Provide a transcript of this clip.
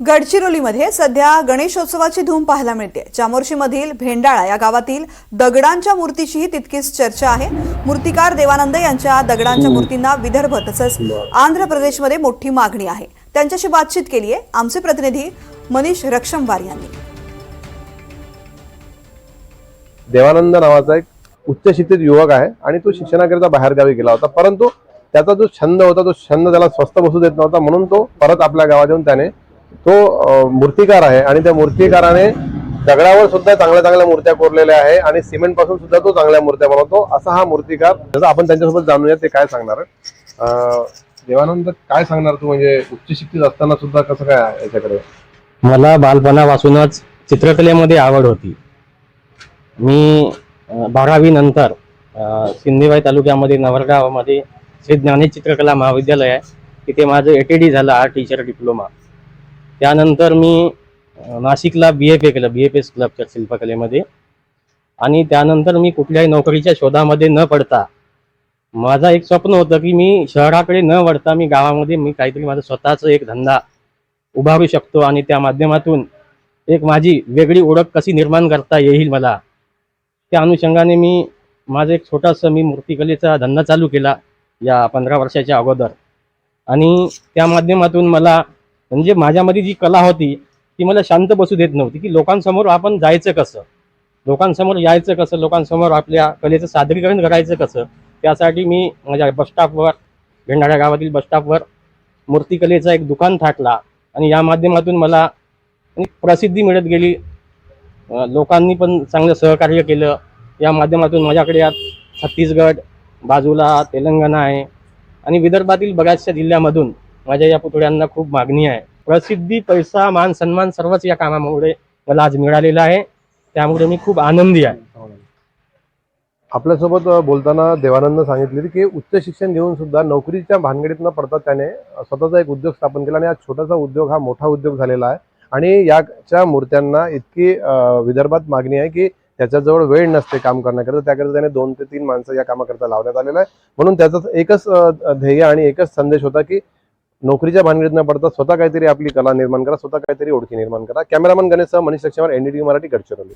गडचिरोलीमध्ये सध्या गणेशोत्सवाची धूम पाहायला मिळते. चामोर्शीमधील भेंडाळा या गावातील दगडांच्या मूर्तीचीही तितकीच चर्चा आहे. मूर्तिकार देवानंद यांच्या दगडांच्या मूर्तींना विदर्भ तसंच आंध्र प्रदेशमध्ये मोठी मागणी आहे. त्यांच्याशी बातचीत केली आहे. आमचे प्रतिनिधी मनीष रक्षमवार यांनी. देवानंद नावाचा एक उच्च शिक्षित युवक आहे आणि तो शिक्षणाकरिता बाहेरगावी गेला होता. परंतु त्याचा जो छंद होता तो छंद त्याला स्वस्त बसू देत नव्हता. म्हणून तो परत आपल्या गावात येऊन त्याने तो मूर्तिकार आहे आणि त्या मूर्तिकाराने दगडावर सुद्धा चांगल्या चांगल्या मूर्त्या कोरलेल्या आहे आणि सिमेंटपासून सुद्धा तो चांगल्या मूर्त्या बनवतो. असा हा मूर्तिकार जसं आपण त्यांच्यासोबत जाणूया ते काय सांगणार देवानंद काय सांगणार तू? म्हणजे उच्च शिक्षित असताना सुद्धा कसं काय याच्याकडे? मला बालपणापासूनच चित्रकलेमध्ये आवड होती. मी बारावी नंतर सिंधीबाई तालुक्यामध्ये नवरगावमध्ये श्री ज्ञानी चित्रकला महाविद्यालय आहे. तिथे माझं एट डी झालं आर्ट टीचर डिप्लोमा त्यानंतर मी नाशिकला बी एफ ए केलं बी एफ एस क्लबच्या शिल्पकलेमध्ये. आणि त्यानंतर मी कुठल्याही नोकरीच्या शोधामध्ये न पडता माझं एक स्वप्न होतं की मी शहराकडे न वळता मी गावामध्ये मी काहीतरी माझा स्वतःचं एक धंदा उभारू शकतो आणि त्या माध्यमातून एक माझी वेगळी ओळख कशी निर्माण करता येईल मला त्या अनुषंगाने मी माझं एक छोटासा मी मूर्तिकलेचा धंदा चालू केला या पंधरा वर्षाच्या अगोदर. आणि त्या माध्यमातून मला म्हणजे माझ्यामध्ये जी कला होती ती मला शांत बसू देत नव्हती की लोकांसमोर आपण जायचं कसं? लोकांसमोर यायचं कसं? लोकांसमोर आपल्या कलेचं सादरीकरण करायचं कसं? त्यासाठी मी माझ्या बसस्टॉपवर भेंडाळ्या गावातील बसस्टॉपवर मूर्तिकलेचा एक दुकान थाटला आणि या माध्यमातून मला प्रसिद्धी मिळत गेली. लोकांनी पण चांगलं सहकार्य केलं. या माध्यमातून माझ्याकडे आज छत्तीसगड बाजूला तेलंगणा आहे आणि विदर्भातील बऱ्याचशा जिल्ह्यामधून माझ्या या पुतळ्यांना खूप मागणी आहे. प्रसिद्धी पैसा मान सन्मान सर्वच या कामामुळे मला आज मिळालेला आहे. त्यामुळे मी खूप आनंदी आहे. आपल्यासोबत बोलताना देवानंद सांगितले की उच्च शिक्षण घेऊन सुद्धा नोकरीच्या भानगडीत न पडता त्याने. स्वतःचा एक उद्योग स्थापन केला आणि हा छोटासा उद्योग हा मोठा उद्योग झालेला आहे. आणि याच्या मूर्त्यांना इतकी विदर्भात मागणी आहे की त्याच्याजवळ वेळ नसते काम करण्याकरता. त्याकरता त्याने दोन ते तीन माणसं या कामाकरता लावण्यात आलेलं आहे. म्हणून त्याचा एकच ध्येय आणि एकच संदेश होता की नोकरीच्या भानगडीत न पडता स्वतः काहीतरी आपली कला निर्माण करा स्वतः काहीतरी ओळखी निर्माण करा. Cameraman Ganesh Manish Laxman NDT Marathi Gadchiroli.